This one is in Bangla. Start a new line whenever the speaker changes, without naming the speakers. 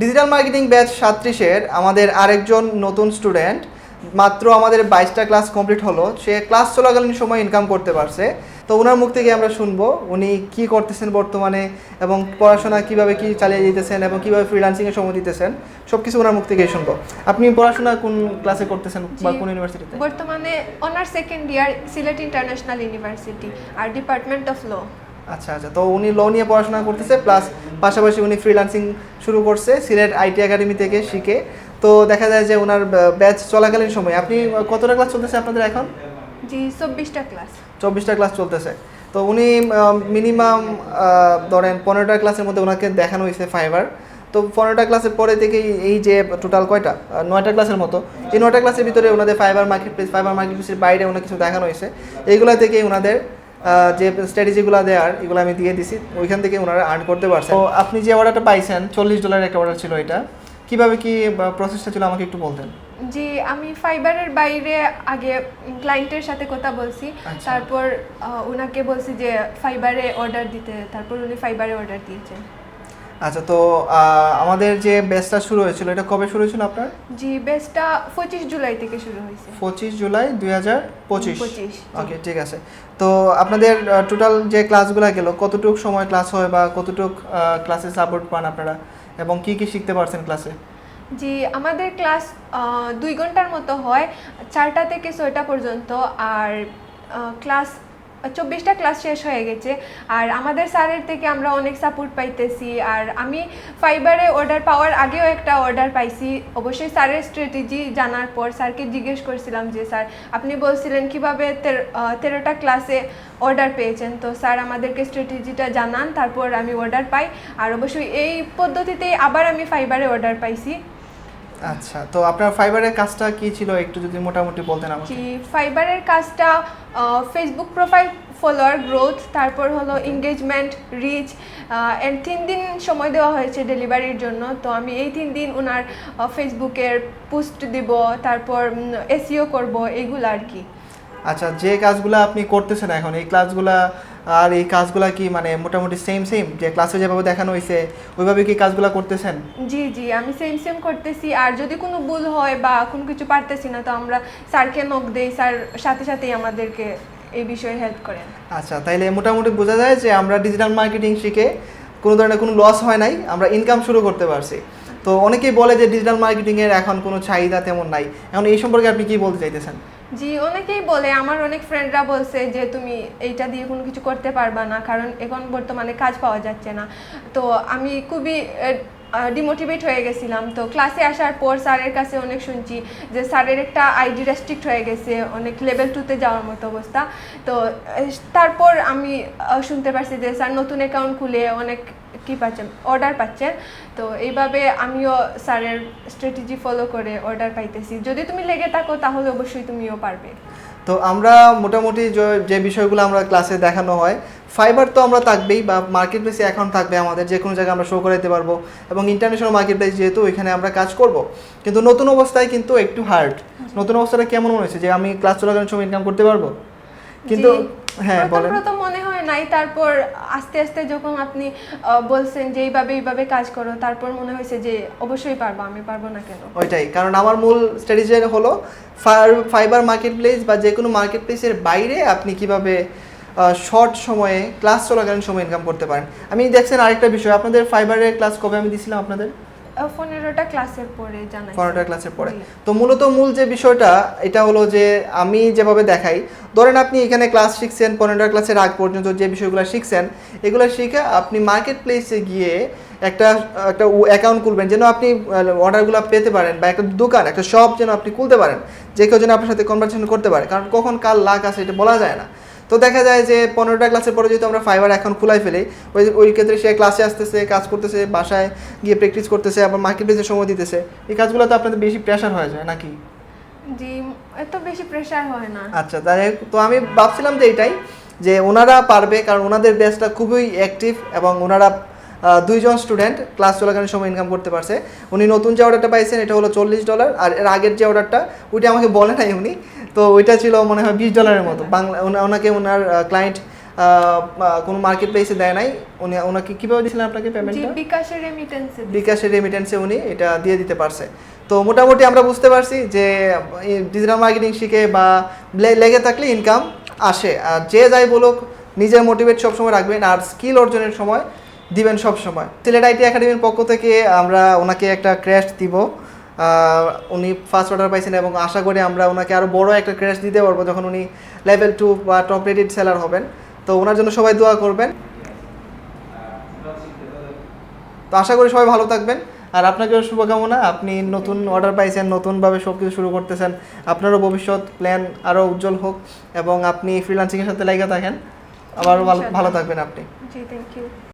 ডিজিটাল মার্কেটিং ব্যাচ সাত্রিশের আমাদের আরেকজন নতুন স্টুডেন্ট মাত্র আমাদের বাইশটা ক্লাস কমপ্লিট হলো। সে ক্লাস চলাকালীন সময় ইনকাম করতে পারছে। তো ওনার মুখ থেকে আমরা শুনব উনি কি করতেছেন বর্তমানে এবং পড়াশোনা কীভাবে কি চালিয়ে যেতেছেন এবং কীভাবে ফ্রিল্যান্সিংয়ে সময় দিতেছেন সব কিছু ওনার মুখ থেকেই শুনব। আপনি পড়াশোনা কোন ক্লাসে করতেছেন বা কোন ইউনিভার্সিটিতে
বর্তমানে honours second year Sylhet international university R department of law
আচ্ছা আচ্ছা। তো উনি ল নিয়ে পড়াশোনা করতেছে প্লাস পাশাপাশি উনি ফ্রিল্যান্সিং শুরু করছে সিলেট আইটি একাডেমি থেকে শিখে। তো দেখা যায় যে ওনার ব্যাচ চলাকালীন সময়। আপনি কতটা ক্লাস চলতেছে আপনাদের এখন?
জি চব্বিশটা ক্লাস
চব্বিশটা ক্লাস চলতেছে। তো উনি মিনিমাম ধরেন পনেরোটা ক্লাসের মধ্যে ওনাকে দেখানো হয়েছে ফাইবার তো পনেরোটা ক্লাসের পরে থেকেই এই যে টোটাল কয়টা? নয়টা ক্লাসের মতো। এই নয়টা ক্লাসের ভিতরে ওনাদের Fiverr marketplace Fiverr market প্লেসের বাইরে ওনার কিছু দেখানো হয়েছে। এইগুলা থেকেই ওনাদের যে স্ট্র্যাটেজিগুলো দেওয়ার এগুলো আমি দিয়ে দিছি ওইখান থেকে ওনারা আর্ন করতে পারছেন। তো আপনি যে অর্ডারটা পাইছেন চল্লিশ ডলারের একটা অর্ডার ছিল এটা কীভাবে কি প্রসেসটা ছিল আমাকে একটু বলতেন।
জি আমি ফাইবারের বাইরে আগে ক্লায়েন্টের সাথে কথা বলছি
আচ্ছা।
তারপর ওনাকে বলছি যে ফাইবারে অর্ডার দিতে তারপর উনি ফাইবারে অর্ডার দিয়েছেন।
আচ্ছা তো আমাদের যে ব্যাচটা শুরু হয়েছিল এটা কবে শুরু হয়েছিল আপনার?
জি বেসটা পঁচিশ জুলাই থেকে শুরু হয়েছে।
পঁচিশ জুলাই দুই হাজার পঁচিশ।
পঁচিশ
ওকে ঠিক আছে। তো আপনাদের টোটাল যে ক্লাসগুলো গেল কতটুকু সময় ক্লাস হয় বা কতটুক ক্লাসে সাপোর্ট পান আপনারা? এবং কি কি শিখতে পারছেন ক্লাসে
জি আমাদের ক্লাস দুই ঘণ্টার মতো হয় চারটা থেকে ছয়টা পর্যন্ত। আর ক্লাস চব্বিশটা ক্লাস শেষ হয়ে গেছে। আর আমাদের স্যারের থেকে আমরা অনেক সাপোর্ট পাইতেছি। আর আমি ফাইবারে অর্ডার পাওয়ার আগেও একটা অর্ডার পাইছি। অবশ্যই স্যারের স্ট্র্যাটেজি জানার পর স্যারকে জিজ্ঞেস করছিলাম যে, স্যার, আপনি বলছিলেন কীভাবে তের- তেরোটা ক্লাসে অর্ডার পেয়েছেন? তো স্যার আমাদেরকে স্ট্র্যাটেজিটা জানান, তারপর আমি অর্ডার পাই। আর অবশ্যই এই পদ্ধতিতেই আবার আমি ফাইবারে অর্ডার পাইছি।
আচ্ছা তো আপনার ফাইবারের কাজটা কি ছিল? একটু যদি মোটামুটি বলতেন আমাকে।
জি ফাইবারের কাজটা ফেসবুক প্রোফাইল ফলোয়ার গ্রোথ তারপর হলো এঙ্গেজমেন্ট রিচ এন্ড তিন দিন সময় দেওয়া হয়েছে ডেলিভারির জন্য। তো আমি এই তিন দিন ওনার ফেসবুকের পোস্ট দিব তারপর এসিও করব এগুলো আর কি।
আচ্ছা যে কাজগুলো আপনি করতেছেন এখন এই ক্লাসগুলা আর এই কাজগুলা কি মানে মোটামুটি সেম সেম যে ক্লাসে যেভাবে দেখানো হয়েছে ওইভাবে কি কাজগুলা করতেছেন?
জি জি আমি সেম সেম করতেছি। আর যদি কোনো ভুল হয় বা কোনো কিছু পারতেছি না তো আমরা স্যারকে নক দেই। স্যার সাথে সাথেই আমাদেরকে এই বিষয়ে হেল্প করেন।
আচ্ছা তাইলে মোটামুটি বোঝা যায় যে আমরা ডিজিটাল মার্কেটিং শিখে কোনো ধরনের কোনো লস হয় নাই আমরা ইনকাম শুরু করতে পারছি। তো অনেকেই বলে যে ডিজিটাল মার্কেটিংয়ের এখন কোনো চাহিদা তেমন নাই। এখন এই সম্পর্কে আপনি কি বলতে চাইতেছেন?
জি, অনেকেই বলে, আমার অনেক ফ্রেন্ডরা বলছে যে, তুমি এইটা দিয়ে কোনো কিছু করতে পারবা না, কারণ এখন বর্তমানে কাজ পাওয়া যাচ্ছে না। তো আমি খুবই ডিমোটিভেট হয়ে গেছিলাম। তো ক্লাসে আসার পর স্যারের কাছে অনেক শুনছি যে, স্যারের একটা আইডি রেস্ট্রিক্ট হয়ে গেছে, অনেক লেভেল টুতে যাওয়ার মতো অবস্থা। তো তারপর আমি শুনতে পারছি যে, স্যার নতুন অ্যাকাউন্ট খুলে, অনেক কি পাচ্ছেন? অর্ডার পাচ্ছেন। তো এইভাবে আমিও স্যারের স্ট্র্যাটেজি ফলো করে অর্ডার পাইতেছি। যদি তুমি লেগে থাকো তাহলে অবশ্যই তুমিও পারবে।
তো আমরা মোটামুটি যে- বিষয়গুলো আমরা ক্লাসে দেখানো হয় ফাইবার তো আমরা থাকবেই বা মার্কেট প্লেসে অ্যাকাউন্ট থাকবে আমাদের যে কোনো জায়গায় আমরা শো করাতে পারব। এবং ইন্টারন্যাশনাল মার্কেট প্লেস যেহেতু ওইখানে আমরা কাজ করব। কিন্তু নতুন অবস্থায় কিন্তু একটু হার্ড নতুন অবস্থাটা কেমন মনে হয়েছে যে আমি ক্লাস চলাকালীন সময় ইনকাম করতে পারব? কিন্তু হ্যাঁ বলেন।
নাই, তারপর আস্তে আস্তে যখন আপনি বলছেন যে এইভাবে এইভাবে কাজ করো, তারপর মনে হয়েছে যে অবশ্যই পারব, আমি পারব না কেন?
ওইটাই, কারণ আমার মূল স্ট্র্যাটেজি হলো ফাইবার মার্কেট প্লেস বা যে কোনো মার্কেট প্লেসের বাইরে আপনি কীভাবে শর্ট সময়ে ক্লাস চলাকালীন সময় ইনকাম করতে পারেন। আমি দেখছেন আরেকটা বিষয়, আপনাদের ফাইবারের ক্লাস কবে আমি দিছিলাম আপনাদের?
পনেরোটা ক্লাসের পরে জানাই
পনেরোটা ক্লাসের পরে। তো মূলত মূল যে বিষয়টা এটা হলো যে আমি যেভাবে দেখাই ধরেন আপনি এখানে ক্লাস শিখছেন পনেরোটা ক্লাসের আগ পর্যন্ত যে বিষয়গুলো শিখছেন এগুলো শিখে আপনি মার্কেট প্লেসে গিয়ে একটা একটা অ্যাকাউন্ট খুলবেন যেন আপনি অর্ডারগুলো পেতে পারেন বা একটা দোকান একটা শপ যেন আপনি খুলতে পারেন যে কেউ যেন আপনার সাথে কনভারসেশন করতে পারে। কারণ কখন কার লাখ আছে এটা বলা যায় না। তো দেখা যায় যে পনেরোটা ক্লাসের পরে যেহেতু আমরা ফাইবার এখন খোলাই ফেলি ওই ওই ক্ষেত্রে সে ক্লাসে আসতেছে কাজ করতেছে বাসায় গিয়ে প্র্যাকটিস করতেছে আবার মার্কেট প্লেসে সময় দিতেছে। এই কাজগুলো তো আপনাদের বেশি প্রেশার হয়ে যায় নাকি?
জি এত বেশি প্রেশার হয় না।
আচ্ছা তাই তো আমি ভাবছিলাম যে এটাই যে ওনারা পারবে কারণ ওনাদের ব্যাচটা খুবই অ্যাক্টিভ এবং ওনারা দুইজন স্টুডেন্ট ক্লাস চলাকালীন সময় ইনকাম করতে পারছে। উনি নতুন যে অর্ডারটা পাইছেন এটা হলো চল্লিশ ডলার আর এর আগের যে অর্ডারটা ওইটা আমাকে বলে নাই উনি। তো ওইটা ছিল মনে হয় বিশ ডলারের মতো। বাংলা ওনাকে ওনার ক্লায়েন্ট কোনো মার্কেট প্লেসে দেয় নাই। উনি ওনাকে কীভাবে দিয়েছিলেন আপনাকে
জি
পেমেন্টটা
বিকাশের রেমিটেন্সে
বিকাশের রেমিটেন্সে উনি এটা দিয়ে দিতে পারছে। তো মোটামুটি আমরা বুঝতে পারছি যে ডিজিটাল মার্কেটিং শিখে বা লেগে থাকলে ইনকাম আসে। আর যে যাই বলুক নিজের মোটিভেট সবসময় রাখবেন। আর স্কিল অর্জনের সময় দিবেন সব সময়। সিলেট আইটি একাডেমির পক্ষ থেকে আমরা ওনাকে একটা ক্র্যাশ দিব। উনি ফার্স্ট অর্ডার পাইছেন এবং আশা করি আমরা ওনাকে আরও বড় একটা ক্র্যাশ দিতে পারব যখন উনি লেভেল টু বা টপ রেটেড সেলার হবেন। তো ওনার জন্য সবাই দোয়া করবেন। তো আশা করি সবাই ভালো থাকবেন। আর আপনাকেও শুভকামনা। আপনি নতুন অর্ডার পাইছেন নতুনভাবে সব কিছু শুরু করতেছেন। আপনারও ভবিষ্যৎ প্ল্যান আরও উজ্জ্বল হোক এবং আপনি ফ্রিলান্সিংয়ের সাথে লেগে থাকেন। আবারও ভালো ভালো থাকবেন আপনি।
জি থ্যাংক ইউ